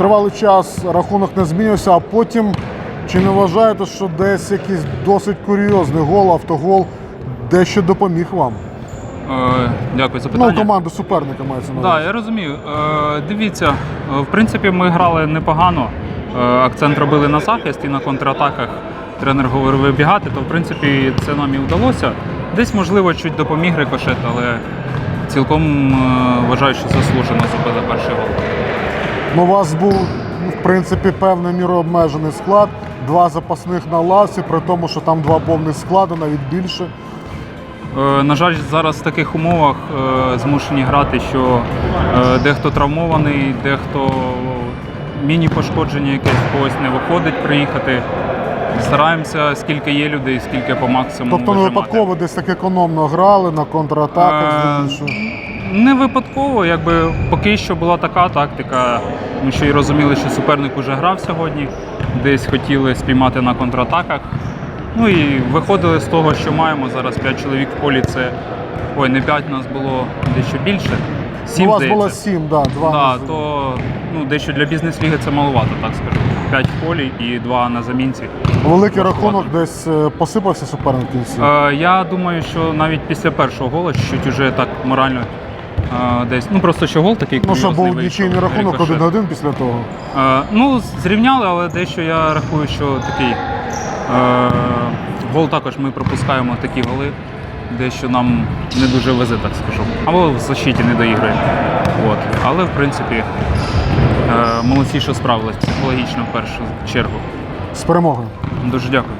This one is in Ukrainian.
тривалий час рахунок не змінився, а потім чи не вважаєте, що десь якийсь досить курйозний гол, автогол дещо допоміг вам? Е, дякую за питання. Ну, команду суперника мається на Так, увазі. я розумію. Е, дивіться, е, в принципі, ми грали непогано. Е, акцент робили на захист і на контратаках тренер говорив вибігати, то в принципі це нам і вдалося. Десь, можливо, чуть допоміг рикошет, але цілком е, вважаю, що заслужено забили перший гол. Ну, у вас був, ну, в принципі, певною мірою обмежений склад, два запасних на лавці, при тому, що там два повних склади, навіть більше. Е, На жаль, зараз в таких умовах е, змушені грати, що е, дехто травмований, дехто міні-пошкодження якесь когось не виходить приїхати. Стараємося, скільки є людей, скільки по максимуму. Тобто не випадково десь так економно грали на контратаках, Е. Не випадково, якби поки що була така тактика. Ми ще й розуміли, що суперник уже грав сьогодні, десь хотіли спіймати на контратаках. Ну і виходили з того, що маємо. Зараз 5 чоловік в полі. Це ой, не 5 нас було дещо більше. 7, у вас здається. було сім, да, два. Да, на- то ну, дещо для бізнес-ліги це маловато, так скажу. 5 в полі і 2 на замінці. Великий рахунок десь е, посипався суперник в кінці. Е, я думаю, що навіть після першого голу чуть уже так морально десь. Ну просто що гол такий Ну, що був вийшов, нічийний рахунок рикошет. 1-1 після того. Е, ну, зрівняли, але дещо я рахую, що такий е, гол також ми пропускаємо такі голи, дещо нам не дуже везе, так скажу. Або в защиті не доігрує. От. Але в принципі е, молодці, що справились психологічно в першу чергу. З перемогою. Дуже дякую.